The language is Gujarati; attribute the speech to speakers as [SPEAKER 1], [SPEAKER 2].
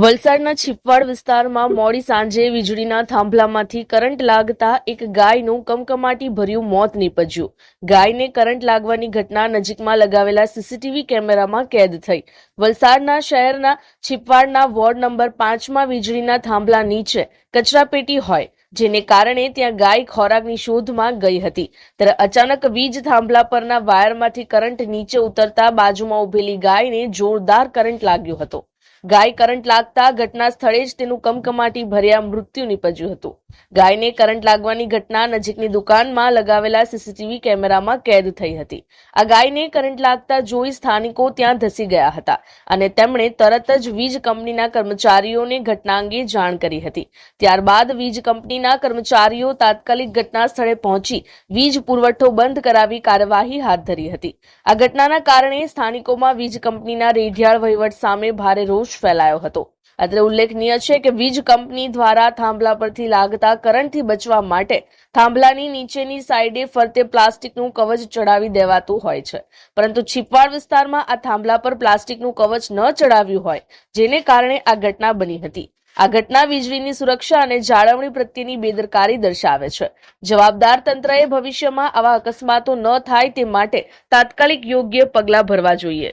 [SPEAKER 1] વલસાડના છીપવાડ વિસ્તારમાં મોડી સાંજે વીજળીના થાંભલામાંથી કરંટ લાગતા એક ગાયનું કમકમાટી ભર્યું મોત નીપજ્યું. ગાયને કરંટ લાગવાની ઘટના નજીકમાં લગાવેલા સીસીટીવી કેમેરામાં કેદ થઈ. વલસાડના શહેરના છીપવાડના વોર્ડ નંબર પાંચમાં વીજળીના થાંભલા નીચે કચરાપેટી હોય, જેને કારણે ત્યાં ગાય ખોરાકની શોધમાં ગઈ હતી. ત્યારે અચાનક વીજ થાંભલા પરના વાયરમાંથી કરંટ નીચે ઉતરતા બાજુમાં ઉભેલી ગાયને જોરદાર કરંટ લાગ્યો હતો. ગાય કરંટ લાગતા ઘટના સ્થળે જ તેનું કમકમાટી ભર્યા મૃત્યુ નીપજ્યું હતું. ગાયને કરંટ લાગવાની ઘટના નજીકની દુકાનમાં લગાવેલા સીસીટીવી કેમેરામાં કેદ થઈ હતી. આ ગાયને કરંટ લાગતા જોઈ સ્થાનિકો ત્યાં ધસી ગયા હતા અને તેમણે તરત જ વીજ કંપનીના કર્મચારીઓને ઘટના અંગે જાણ કરી હતી. ત્યારબાદ વીજ કંપનીના કર્મચારીઓ તાત્કાલિક ઘટના સ્થળે પહોંચી વીજ પુરવઠો બંધ કરાવી કાર્યવાહી હાથ ધરી હતી. આ ઘટનાના કારણે સ્થાનિકોમાં વીજ કંપનીના રેઢિયાળ વહીવટ સામે ભારે રોષ ફેલાયો હતો. અત્રે ઉલ્લેખનીય છે કે વીજ કંપની દ્વારા થાંભલા પરથી લાગતા કરંટથી બચવા માટે થાંભલાની નીચેની સાઈડે ફરતે પ્લાસ્ટિકનું કવચ ચડાવી દેવાતું હોય છે. પરંતુ છીપવાડ વિસ્તારમાં આ થાંભલા પર પ્લાસ્ટિકનું કવચ ન ચડાવ્યું હોય, જેને કારણે આ ઘટના બની હતી. આ ઘટના વીજળીની સુરક્ષા અને જાળવણી પ્રત્યેની બેદરકારી દર્શાવે છે. જવાબદાર તંત્રએ ભવિષ્યમાં આવા અકસ્માતો ન થાય તે માટે તાત્કાલિક યોગ્ય પગલાં ભરવા જોઈએ.